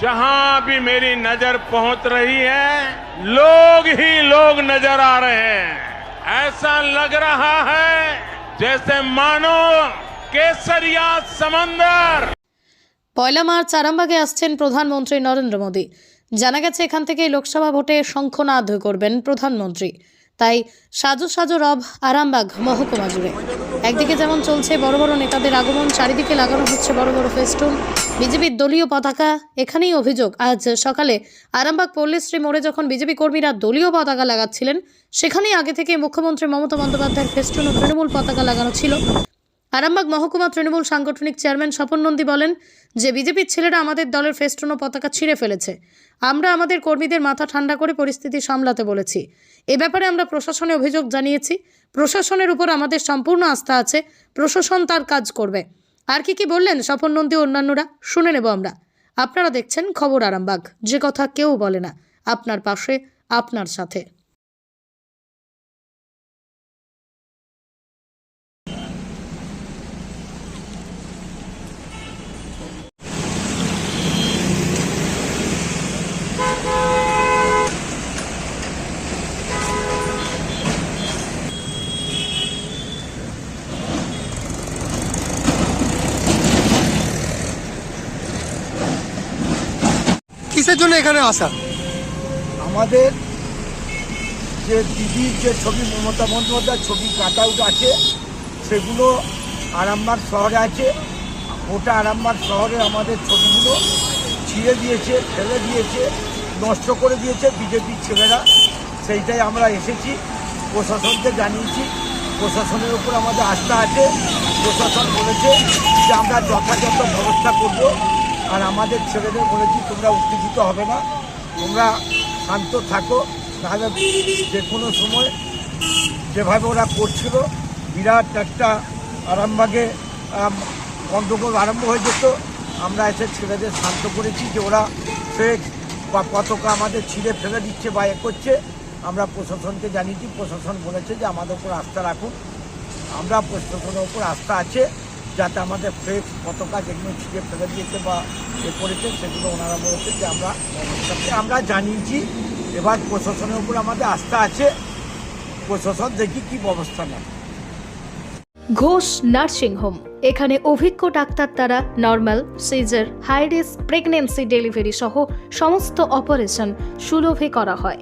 जहां भी मेरी नजर पहुंच रही है लोग ही लोग नजर आ रहे हैं ऐसा लग रहा है जैसे मानो केसरिया समंदर পয়লা মার্চ আরামবাগে আসছেন প্রধানমন্ত্রী নরেন্দ্র মোদী জানা গেছে এখান থেকে লোকসভা ভোটে শঙ্খনাদ করবেন প্রধানমন্ত্রী তাই সাজো সাজো রব আরামবাগ মহকুমা জুড়ে একদিকে যেমন চলছে বড় বড় নেতাদের আগমন, চারিদিকে লাগানো হচ্ছে বড় বড় ফেস্টুন। বিজেপির দলীয় পতাকা, এখানেই অভিযোগ। আজ সকালে আরামবাগ পল্লীশ্রী মোড়ে যখন বিজেপি কর্মীরা দলীয় পতাকা লাগাচ্ছিলেন, সেখানেই আগে থেকে মুখ্যমন্ত্রী মমতা বন্দ্যোপাধ্যায়ের ফেস্টুন ও তৃণমূল পতাকা লাগানো ছিল। আরামবাগ মহকুমা তৃণমূল সাংগঠনিক চেয়ারম্যান স্বপন নন্দী বলেন যে বিজেপির ছেলেরা আমাদের দলের ফেস্টুন ও পতাকা ছিঁড়ে ফেলেছে। আমরা আমাদের কর্মীদের মাথা ঠান্ডা করে পরিস্থিতি সামলাতে বলেছি। এ ব্যাপারে আমরা প্রশাসনে অভিযোগ জানিয়েছি। প্রশাসনের উপর আমাদের সম্পূর্ণ আস্থা আছে। প্রশাসন তার কাজ করবে। আর কি কি বললেন স্বপন নন্দী অন্যান্যরা, শুনে নেব আমরা। আপনারা দেখছেন খবর আরামবাগ। যে কথা কেউ বলে না। আপনার পাশে, আপনার সাথে। কিসের জন্য এখানে আসা? আমাদের যে দিদির যে ছবি, মমতা বন্দ্যোপাধ্যায়ের ছবি কাট আউট আছে, সেগুলো আরামবাগ শহরে আছে। গোটা আরামবাগ শহরে আমাদের ছবিগুলো ছিঁড়ে দিয়েছে, ফেলে দিয়েছে, নষ্ট করে দিয়েছে বিজেপির ছেলেরা। সেইটাই আমরা এসেছি, প্রশাসনকে জানিয়েছি। প্রশাসনের উপর আমাদের আস্থা আছে। প্রশাসন বলেছে যে আমরা যথাযথ ব্যবস্থা করব। আর আমাদের ছেলেদের বলেছি, তোমরা উত্তেজিত হবে না, তোমরা শান্ত থাকো। তাহলে যে কোনো সময় যেভাবে ওরা করছিল, বিরাট একটা আরামবাগে গণ্ডগোল আরম্ভ হয়ে যেত। আমরা এসে ছেলেদের শান্ত করেছি যে ওরা ফেক বা পতাকা আমাদের ছিঁড়ে ফেলে দিচ্ছে বা এ করছে। আমরা প্রশাসনকে জানিয়েছি, প্রশাসন বলেছে যে আমাদের উপর আস্থা রাখুন। আমরা প্রশাসনের উপর আস্থা আছে। যাতে আমাদের ফ্রেশ পতাকা যেগুলো ছিঁড়ে ফেলে দিয়েছে বা এ করেছে, সেগুলো ওনারা বলেছে যে আমরা আমরা জানিয়েছি, এবার প্রশাসনের উপর আমাদের আস্থা আছে। প্রশাসন দেখি কি ব্যবস্থা নেয়। Ghosh nursing home. এখানে অভিজ্ঞ ডাক্তার দ্বারা normal, caesar high risk pregnancy delivery সহ সমস্ত অপারেশন সুলভে করা হয়।